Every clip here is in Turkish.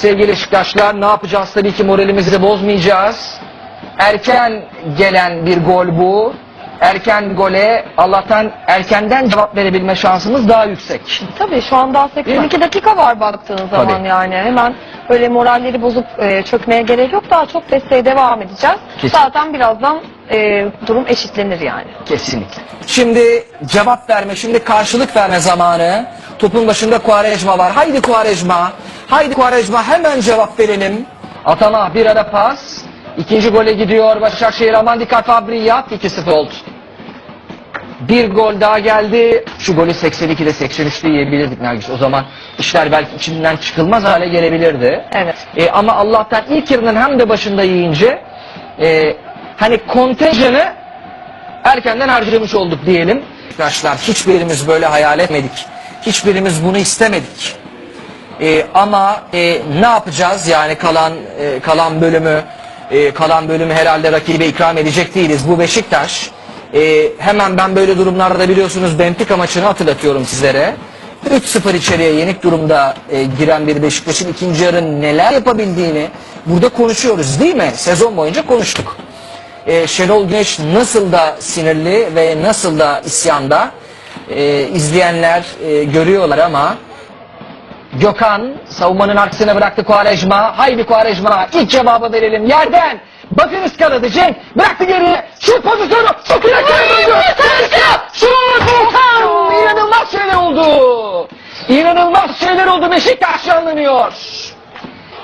Sevgili Beşiktaşlar ne yapacağız? Tabii ki moralimizi bozmayacağız. Erken gelen bir gol bu. Erken gole Allah'tan erkenden cevap verebilme şansımız daha yüksek. Tabii şu anda 82 dakika var baktığınız zaman Tabii. yani. Hemen böyle moralleri bozup e, çökmeye gerek yok. Daha çok desteğe devam edeceğiz. Kesin. Zaten birazdan e, durum eşitlenir yani. Kesinlikle. Şimdi cevap verme, şimdi karşılık verme zamanı. Topun başında Kuarejma var. Haydi Kuarejma. Haydi Kuarejma hemen cevap verelim. Atama bir ara pas. İkinci gole gidiyor Başakşehir. Aman dikkat Fabriyat 2-0 oldu. Bir gol daha geldi. Şu golü 82'de 83'te yiyebilirdik Nergis. O zaman işler belki içinden çıkılmaz hale gelebilirdi. Evet. E, ama Allah'tan ilk yarının hem de başında yiyince e, hani kontenjanı erkenden harcamış olduk diyelim. Arkadaşlar hiçbirimiz böyle hayal etmedik. Hiçbirimiz bunu istemedik. E, ama e, ne yapacağız yani kalan e, kalan bölümü e, kalan bölümü herhalde rakibe ikram edecek değiliz. Bu Beşiktaş e, hemen ben böyle durumlarda biliyorsunuz Benfica maçını hatırlatıyorum sizlere. 3-0 içeriye yenik durumda e, giren bir Beşiktaş'ın ikinci yarı neler yapabildiğini burada konuşuyoruz değil mi? Sezon boyunca konuştuk. E, Şenol Güneş nasıl da sinirli ve nasıl da isyanda e, izleyenler e, görüyorlar ama Gökhan savunmanın arkasına bıraktı Kuarejma. Haydi Kuarejma ilk cevabı verelim yerden. Bakın ıskaladı Cenk. Bıraktı geriye. Şut pozisyonu. Şut ile Şut Volkan. İnanılmaz şeyler oldu. İnanılmaz şeyler oldu. Beşiktaş yanlanıyor.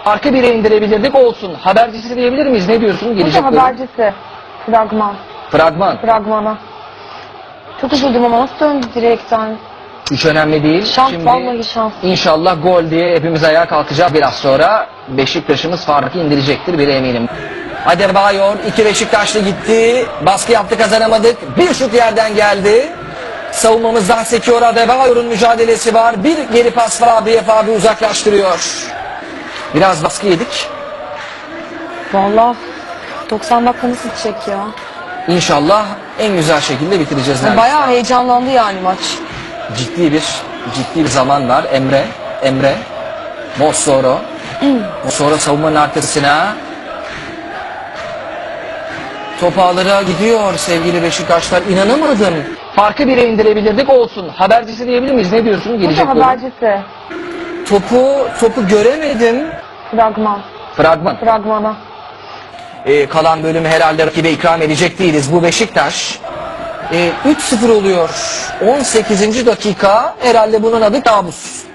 Arka bire indirebilirdik olsun. Habercisi diyebilir miyiz? Ne diyorsun? Gelecek Hocam habercisi. Fragman. Fragman. Fragmana. Çok üzüldüm ama nasıl döndü direkten? Hiç önemli değil. Şans, vallahi şans. İnşallah gol diye hepimiz ayağa kalkacağız. Biraz sonra Beşiktaş'ımız farkı indirecektir bir eminim. Adebayor iki Beşiktaşlı gitti. Baskı yaptı kazanamadık. Bir şut yerden geldi. Savunmamızdan sekiyor Adebayor'un mücadelesi var. Bir geri pas var abiye abi uzaklaştırıyor. Biraz baskı yedik. Vallahi 90 dakika nasıl bitecek ya? İnşallah en güzel şekilde bitireceğiz. Bayağı heyecanlandı yani maç. Ciddi bir ciddi bir zaman var. Emre, Emre, Mossoro. Mossoro savunmanın arkasına. Top ağlara gidiyor sevgili Beşiktaşlar. İnanamadım. Farkı bire indirebilirdik olsun. Habercisi diyebilir miyiz? Ne diyorsun? Gelecek bölüm. habercisi. Topu topu göremedim. Fragman. Fragman. Fragmana. Ee, kalan bölümü herhalde rakibe ikram edecek değiliz. Bu Beşiktaş. Ee, 3-0 oluyor. 18. dakika herhalde bunun adı kabus.